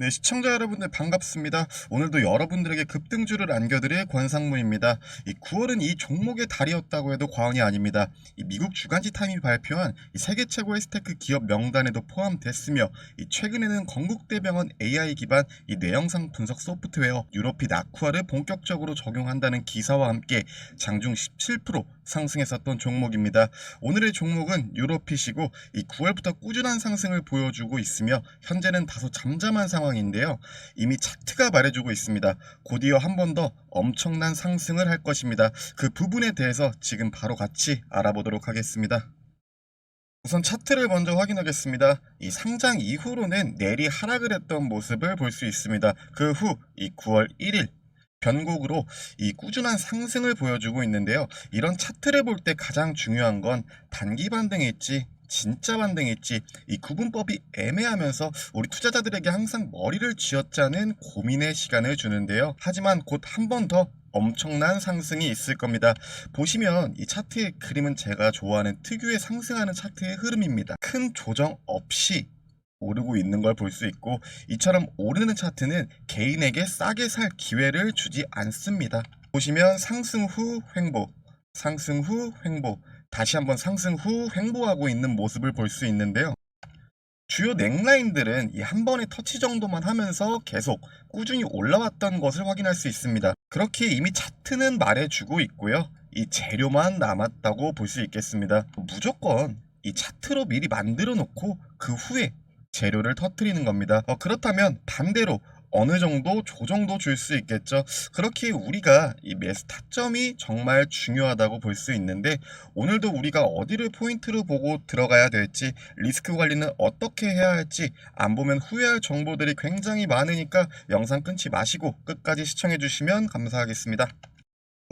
네, 시청자 여러분들 반갑습니다. 오늘도 여러분들에게 급등주를 안겨드릴 권상무입니다. 이 9월은 이 종목의 달이었다고 해도 과언이 아닙니다. 이 미국 주간지 타임이 발표한 이 세계 최고의 스테크 기업 명단에도 포함됐으며 이 최근에는 건국대병원 AI 기반 이 뇌영상 분석 소프트웨어 유로핏 아쿠아를 본격적으로 적용한다는 기사와 함께 장중 17% 상승했었던 종목입니다. 오늘의 종목은 유로핏이고 이 9월부터 꾸준한 상승을 보여주고 있으며 현재는 다소 잠잠한 상황 인데요. 이미 차트가 말해주고 있습니다. 곧이어 한 번 더 엄청난 상승을 할 것입니다. 그 부분에 대해서 지금 바로 같이 알아보도록 하겠습니다. 우선 차트를 먼저 확인하겠습니다. 이 상장 이후로는 내리 하락을 했던 모습을 볼 수 있습니다. 그 후 이 9월 1일 변곡으로 이 꾸준한 상승을 보여주고 있는데요. 이런 차트를 볼 때 가장 중요한 건 단기 반등이 있지 진짜 반등이 있지 이 구분법이 애매하면서 우리 투자자들에게 항상 머리를 쥐어짜는 고민의 시간을 주는데요. 하지만 곧 한 번더 엄청난 상승이 있을 겁니다. 보시면 이 차트의 그림은 제가 좋아하는 특유의 상승하는 차트의 흐름입니다. 큰 조정 없이 오르고 있는 걸 볼 수 있고 이처럼 오르는 차트는 개인에게 싸게 살 기회를 주지 않습니다. 보시면 상승 후 횡보, 상승 후 횡보, 다시 한번 상승 후 횡보하고 있는 모습을 볼 수 있는데요. 주요 넥라인들은 이 한 번의 터치 정도만 하면서 계속 꾸준히 올라왔던 것을 확인할 수 있습니다. 그렇게 이미 차트는 말해주고 있고요. 이 재료만 남았다고 볼 수 있겠습니다. 무조건 이 차트로 미리 만들어 놓고 그 후에 재료를 터트리는 겁니다. 어, 그렇다면 반대로 어느 정도 조정도 줄 수 있겠죠. 그렇게 우리가 이 매수 타점이 정말 중요하다고 볼 수 있는데 오늘도 우리가 어디를 포인트로 보고 들어가야 될지 리스크 관리는 어떻게 해야 할지 안 보면 후회할 정보들이 굉장히 많으니까 영상 끊지 마시고 끝까지 시청해 주시면 감사하겠습니다.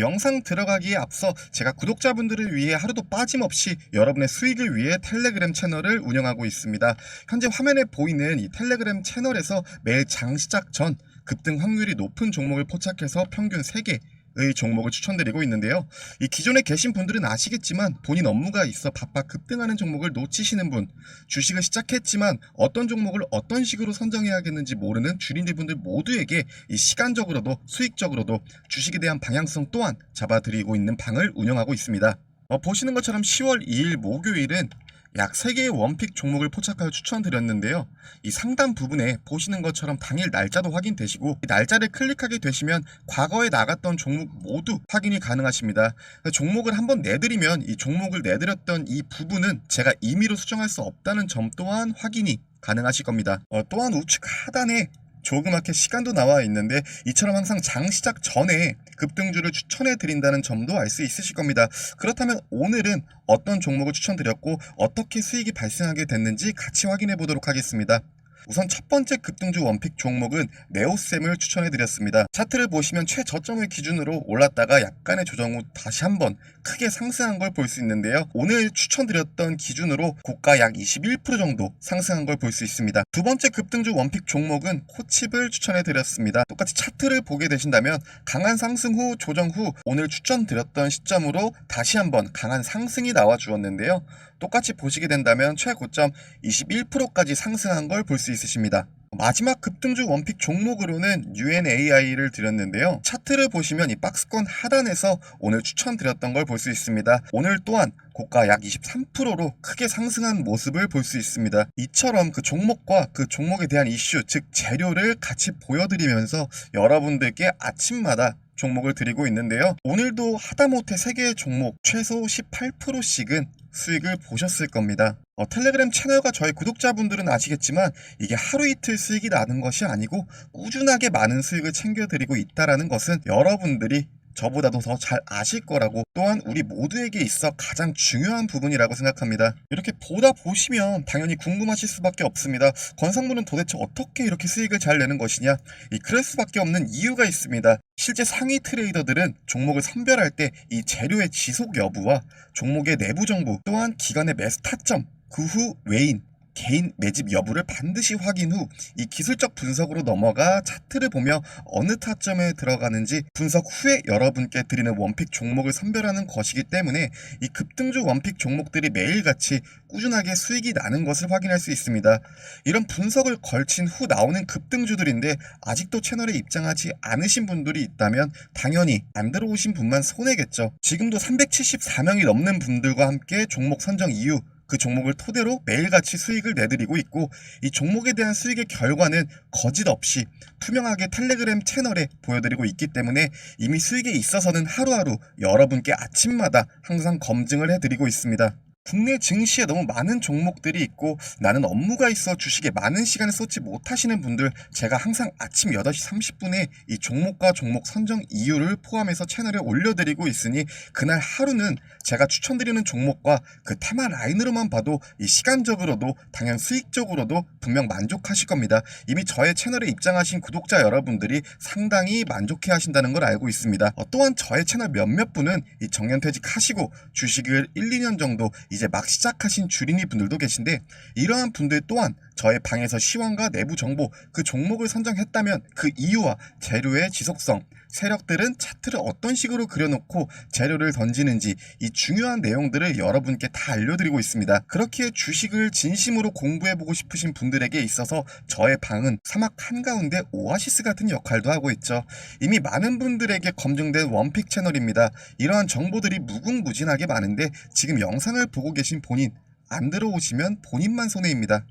영상 들어가기에 앞서 제가 구독자분들을 위해 하루도 빠짐없이 여러분의 수익을 위해 텔레그램 채널을 운영하고 있습니다. 현재 화면에 보이는 이 텔레그램 채널에서 매일 장 시작 전 급등 확률이 높은 종목을 포착해서 평균 3개 의 종목을 추천드리고 있는데요. 이 기존에 계신 분들은 아시겠지만 본인 업무가 있어 바빠 급등하는 종목을 놓치시는 분, 주식을 시작했지만 어떤 종목을 어떤 식으로 선정해야겠는지 모르는 주린들 분들 모두에게 이 시간적으로도 수익적으로도 주식에 대한 방향성 또한 잡아드리고 있는 방을 운영하고 있습니다. 어, 보시는 것처럼 10월 2일 목요일은 약 3개의 원픽 종목을 포착하여 추천드렸는데요. 이 상단 부분에 보시는 것처럼 당일 날짜도 확인되시고 이 날짜를 클릭하게 되시면 과거에 나갔던 종목 모두 확인이 가능하십니다. 종목을 한번 내드리면 이 종목을 내드렸던 이 부분은 제가 임의로 수정할 수 없다는 점 또한 확인이 가능하실 겁니다. 어, 또한 우측 하단에 조그맣게 시간도 나와 있는데 이처럼 항상 장 시작 전에 급등주를 추천해 드린다는 점도 알 수 있으실 겁니다. 그렇다면 오늘은 어떤 종목을 추천드렸고 어떻게 수익이 발생하게 됐는지 같이 확인해 보도록 하겠습니다. 우선 첫 번째 급등주 원픽 종목은 네오셈을 추천해 드렸습니다. 차트를 보시면 최저점을 기준으로 올랐다가 약간의 조정 후 다시 한번 크게 상승한 걸 볼 수 있는데요. 오늘 추천드렸던 기준으로 고가 약 21% 정도 상승한 걸 볼 수 있습니다. 두 번째 급등주 원픽 종목은 코칩을 추천해 드렸습니다. 똑같이 차트를 보게 되신다면 강한 상승 후 조정 후 오늘 추천드렸던 시점으로 다시 한번 강한 상승이 나와 주었는데요. 똑같이 보시게 된다면 최고점 21%까지 상승한 걸 볼 수 있 으십니다. 마지막 급등주 원픽 종목으로는 UNAI를 드렸는데요. 차트를 보시면 이 박스권 하단에서 오늘 추천드렸던 걸 볼 수 있습니다. 오늘 또한 고가 약 23%로 크게 상승한 모습을 볼 수 있습니다. 이처럼 그 종목과 그 종목에 대한 이슈, 즉 재료를 같이 보여드리면서 여러분들께 아침마다 종목을 드리고 있는데요. 오늘도 하다못해 3개의 종목 최소 18%씩은 수익을 보셨을 겁니다. 어, 텔레그램 채널과 저희 구독자분들은 아시겠지만 이게 하루 이틀 수익이 나는 것이 아니고 꾸준하게 많은 수익을 챙겨드리고 있다는 것은 여러분들이 저보다도 더 잘 아실 거라고 또한 우리 모두에게 있어 가장 중요한 부분이라고 생각합니다. 이렇게 보다 보시면 당연히 궁금하실 수밖에 없습니다. 권상무는 도대체 어떻게 이렇게 수익을 잘 내는 것이냐? 이 그럴 수밖에 없는 이유가 있습니다. 실제 상위 트레이더들은 종목을 선별할 때 이 재료의 지속 여부와 종목의 내부 정보 또한 기간의 매수 타점 그 후 외인 개인 매집 여부를 반드시 확인 후 이 기술적 분석으로 넘어가 차트를 보며 어느 타점에 들어가는지 분석 후에 여러분께 드리는 원픽 종목을 선별하는 것이기 때문에 이 급등주 원픽 종목들이 매일같이 꾸준하게 수익이 나는 것을 확인할 수 있습니다. 이런 분석을 걸친 후 나오는 급등주들인데 아직도 채널에 입장하지 않으신 분들이 있다면 당연히 안 들어오신 분만 손해겠죠. 지금도 374명이 넘는 분들과 함께 종목 선정 이후 그 종목을 토대로 매일같이 수익을 내드리고 있고 이 종목에 대한 수익의 결과는 거짓 없이 투명하게 텔레그램 채널에 보여드리고 있기 때문에 이미 수익에 있어서는 하루하루 여러분께 아침마다 항상 검증을 해드리고 있습니다. 국내 증시에 너무 많은 종목들이 있고 나는 업무가 있어 주식에 많은 시간을 쏟지 못하시는 분들 제가 항상 아침 8시 30분에 이 종목과 종목 선정 이유를 포함해서 채널에 올려드리고 있으니 그날 하루는 제가 추천드리는 종목과 그 테마 라인으로만 봐도 이 시간적으로도 당연 수익적으로도 분명 만족하실 겁니다. 이미 저의 채널에 입장하신 구독자 여러분들이 상당히 만족해 하신다는 걸 알고 있습니다. 어, 또한 저의 채널 몇몇 분은 이 정년퇴직하시고 주식을 1, 2년 정도 이제 막 시작하신 주린이 분들도 계신데 이러한 분들 또한 저의 방에서 시황과 내부 정보 그 종목을 선정했다면 그 이유와 재료의 지속성 세력들은 차트를 어떤 식으로 그려놓고 재료를 던지는지 이 중요한 내용들을 여러분께 다 알려드리고 있습니다. 그렇기에 주식을 진심으로 공부해보고 싶으신 분들에게 있어서 저의 방은 사막 한가운데 오아시스 같은 역할도 하고 있죠. 이미 많은 분들에게 검증된 원픽 채널입니다. 이러한 정보들이 무궁무진하게 많은데 지금 영상을 보고 계신 본인 안 들어오시면 본인만 손해입니다.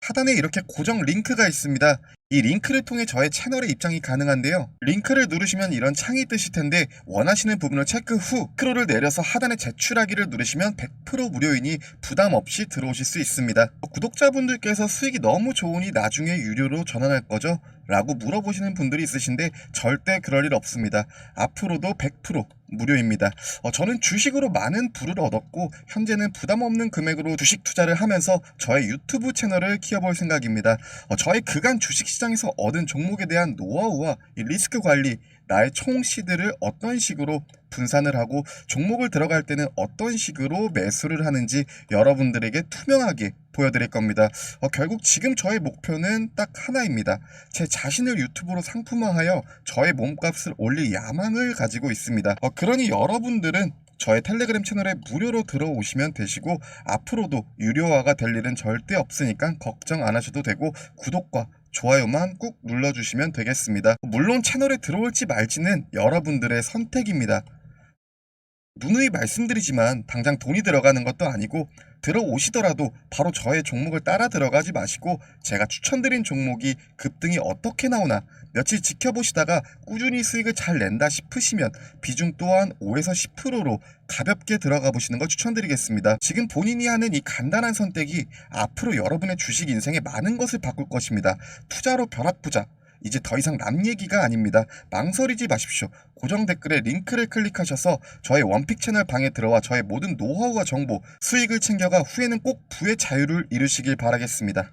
하단에 이렇게 고정 링크가 있습니다. 이 링크를 통해 저의 채널에 입장이 가능한데요. 링크를 누르시면 이런 창이 뜨실 텐데 원하시는 부분을 체크 후 크로를 내려서 하단에 제출하기를 누르시면 100% 무료이니 부담 없이 들어오실 수 있습니다. 구독자분들께서 수익이 너무 좋으니 나중에 유료로 전환할 거죠? 라고 물어보시는 분들이 있으신데 절대 그럴 일 없습니다. 앞으로도 100% 무료입니다. 어, 저는 주식으로 많은 부를 얻었고 현재는 부담 없는 금액으로 주식 투자를 하면서 저의 유튜브 채널을 키워볼 생각입니다. 어, 저의 그간 주식시장에서 얻은 종목에 대한 노하우와 이 리스크 관리, 나의 총 시드를 어떤 식으로 분산을 하고 종목을 들어갈 때는 어떤 식으로 매수를 하는지 여러분들에게 투명하게 보여드릴 겁니다. 어, 결국 지금 저의 목표는 딱 하나입니다. 제 자신을 유튜브로 상품화하여 저의 몸값을 올릴 야망을 가지고 있습니다. 어, 그러니 여러분들은 저의 텔레그램 채널에 무료로 들어오시면 되시고 앞으로도 유료화가 될 일은 절대 없으니까 걱정 안 하셔도 되고 구독과 좋아요만 꾹 눌러주시면 되겠습니다. 물론 채널에 들어올지 말지는 여러분들의 선택입니다. 누누이 말씀드리지만 당장 돈이 들어가는 것도 아니고 들어오시더라도 바로 저의 종목을 따라 들어가지 마시고 제가 추천드린 종목이 급등이 어떻게 나오나 며칠 지켜보시다가 꾸준히 수익을 잘 낸다 싶으시면 비중 또한 5에서 10%로 가볍게 들어가 보시는 걸 추천드리겠습니다. 지금 본인이 하는 이 간단한 선택이 앞으로 여러분의 주식 인생에 많은 것을 바꿀 것입니다. 투자로 벼락부자 이제 더 이상 남 얘기가 아닙니다. 망설이지 마십시오. 고정 댓글에 링크를 클릭하셔서 저의 원픽 채널 방에 들어와 저의 모든 노하우와 정보, 수익을 챙겨가 후에는 꼭 부의 자유를 이루시길 바라겠습니다.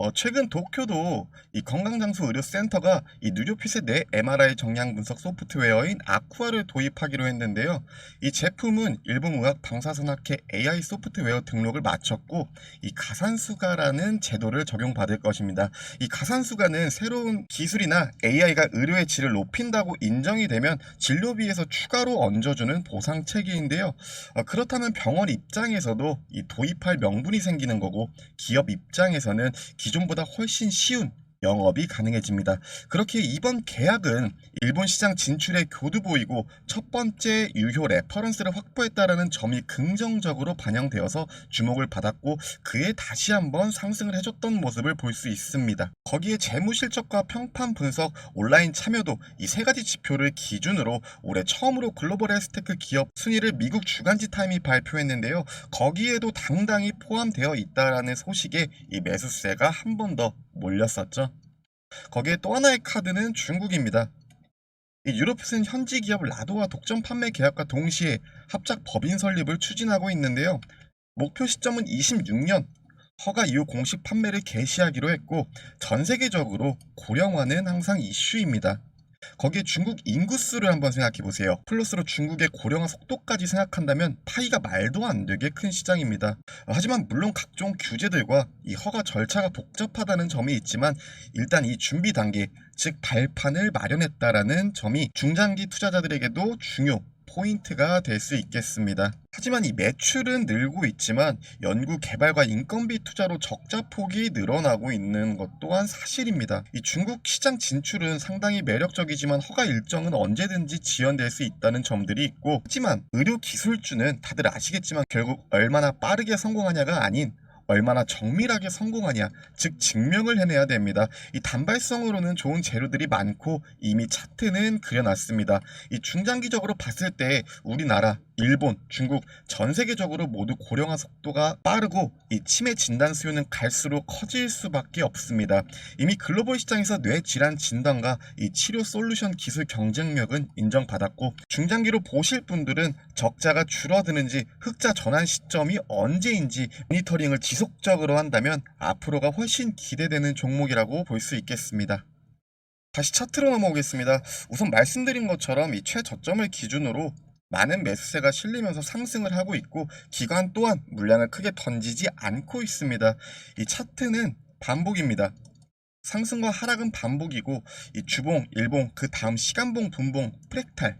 어, 최근 도쿄도 이 건강장소 의료센터가 이 누리오핏의 내 MRI 정량 분석 소프트웨어인 아쿠아를 도입하기로 했는데요. 이 제품은 일본 의학 방사선학회 AI 소프트웨어 등록을 마쳤고 이 가산수가라는 제도를 적용받을 것입니다. 이 가산수가는 새로운 기술이나 AI가 의료의 질을 높인다고 인정이 되면 진료비에서 추가로 얹어주는 보상 체계인데요. 어, 그렇다면 병원 입장에서도 이 도입할 명분이 생기는 거고 기업 입장에서는 기 존보다 훨씬 쉬운 영업이 가능해집니다. 그렇게 이번 계약은 일본 시장 진출의 교두보이고 첫 번째 유효 레퍼런스를 확보했다라는 점이 긍정적으로 반영되어서 주목을 받았고 그에 다시 한번 상승을 해줬던 모습을 볼 수 있습니다. 거기에 재무 실적과 평판 분석, 온라인 참여도 이 세 가지 지표를 기준으로 올해 처음으로 글로벌 헬스테크 기업 순위를 미국 주간지 타임이 발표했는데요. 거기에도 당당히 포함되어 있다라는 소식에 이 매수세가 한 번 더 몰렸었죠. 거기에 또 하나의 카드는 중국입니다. 이 유로핏은 현지 기업 라도와 독점 판매 계약과 동시에 합작 법인 설립을 추진하고 있는데요. 목표 시점은 26년 허가 이후 공식 판매를 개시하기로 했고 전 세계적으로 고령화는 항상 이슈입니다. 거기에 중국 인구수를 한번 생각해 보세요. 플러스로 중국의 고령화 속도까지 생각한다면 파이가 말도 안 되게 큰 시장입니다. 어, 하지만 물론 각종 규제들과 이 허가 절차가 복잡하다는 점이 있지만 일단 이 준비 단계, 즉 발판을 마련했다라는 점이 중장기 투자자들에게도 중요 포인트가 될 수 있겠습니다. 하지만 이 매출은 늘고 있지만 연구 개발과 인건비 투자로 적자 폭이 늘어나고 있는 것 또한 사실입니다. 이 중국 시장 진출은 상당히 매력적이지만 허가 일정은 언제든지 지연될 수 있다는 점들이 있고 하지만 의료 기술주는 다들 아시겠지만 결국 얼마나 빠르게 성공하냐가 아닌 얼마나 정밀하게 성공하냐, 즉 증명을 해내야 됩니다. 이 단발성으로는 좋은 재료들이 많고 이미 차트는 그려놨습니다. 이 중장기적으로 봤을 때 우리나라, 일본, 중국 전 세계적으로 모두 고령화 속도가 빠르고 이 치매 진단 수요는 갈수록 커질 수밖에 없습니다. 이미 글로벌 시장에서 뇌 질환 진단과 이 치료 솔루션 기술 경쟁력은 인정받았고 중장기로 보실 분들은 적자가 줄어드는지 흑자 전환 시점이 언제인지 모니터링을 지속적으로 한다면 앞으로가 훨씬 기대되는 종목이라고 볼 수 있겠습니다. 다시 차트로 넘어오겠습니다. 우선 말씀드린 것처럼 이 최저점을 기준으로 많은 매수세가 실리면서 상승을 하고 있고 기관 또한 물량을 크게 던지지 않고 있습니다. 이 차트는 반복입니다. 상승과 하락은 반복이고 이 주봉, 일봉, 그 다음 시간봉, 분봉, 프랙탈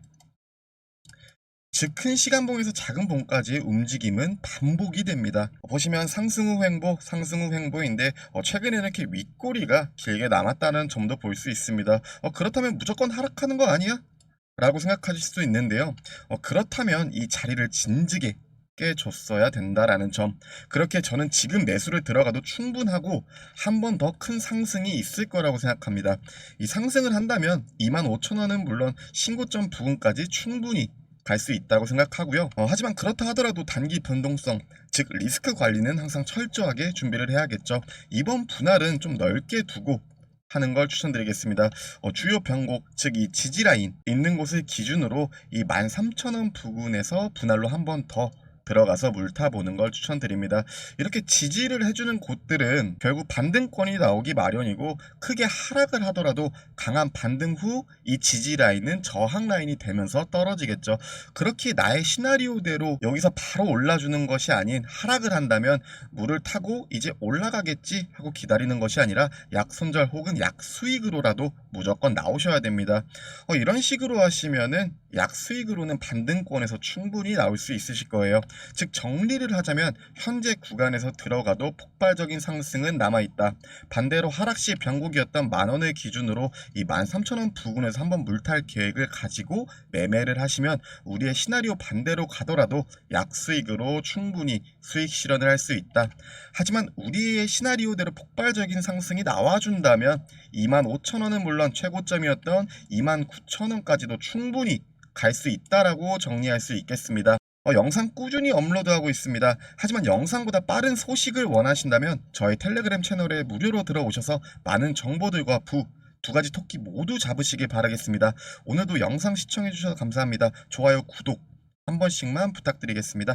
즉 큰 시간봉에서 작은 봉까지 움직임은 반복이 됩니다. 보시면 상승 후 횡보, 상승 후 횡보인데 어, 최근에는 이렇게 윗꼬리가 길게 남았다는 점도 볼 수 있습니다. 어, 그렇다면 무조건 하락하는 거 아니야? 라고 생각하실 수 있는데요. 어, 그렇다면 이 자리를 진지게 깨줬어야 된다라는 점. 그렇게 저는 지금 매수를 들어가도 충분하고 한 번 더 큰 상승이 있을 거라고 생각합니다. 이 상승을 한다면 25,000원은 물론 신고점 부근까지 충분히 갈 수 있다고 생각하고요. 어, 하지만 그렇다 하더라도 단기 변동성, 즉 리스크 관리는 항상 철저하게 준비를 해야겠죠. 이번 분할은 좀 넓게 두고 하는 걸 추천드리겠습니다. 어, 주요 변곡, 즉 이 지지라인 있는 곳을 기준으로 이 13,000원 부근에서 분할로 한 번 더 들어가서 물 타보는 걸 추천드립니다. 이렇게 지지를 해주는 곳들은 결국 반등권이 나오기 마련이고 크게 하락을 하더라도 강한 반등 후 이 지지 라인은 저항 라인이 되면서 떨어지겠죠. 그렇게 나의 시나리오대로 여기서 바로 올라주는 것이 아닌 하락을 한다면 물을 타고 이제 올라가겠지 하고 기다리는 것이 아니라 약손절 혹은 약수익으로라도 무조건 나오셔야 됩니다. 어, 이런 식으로 하시면은 약수익으로는 반등권에서 충분히 나올 수 있으실 거예요. 즉 정리를 하자면 현재 구간에서 들어가도 폭발적인 상승은 남아있다. 반대로 하락 시 변곡이었던 만 원을 기준으로 이 13,000원 부근에서 한번 물탈 계획을 가지고 매매를 하시면 우리의 시나리오 반대로 가더라도 약수익으로 충분히 수익 실현을 할 수 있다. 하지만 우리의 시나리오대로 폭발적인 상승이 나와준다면 25,000원은 물론 최고점이었던 29,000원까지도 충분히 갈 수 있다라고 정리할 수 있겠습니다. 어, 영상 꾸준히 업로드하고 있습니다. 하지만 영상보다 빠른 소식을 원하신다면 저희 텔레그램 채널에 무료로 들어오셔서 많은 정보들과 부, 두 가지 토끼 모두 잡으시길 바라겠습니다. 오늘도 영상 시청해주셔서 감사합니다. 좋아요, 구독 한 번씩만 부탁드리겠습니다.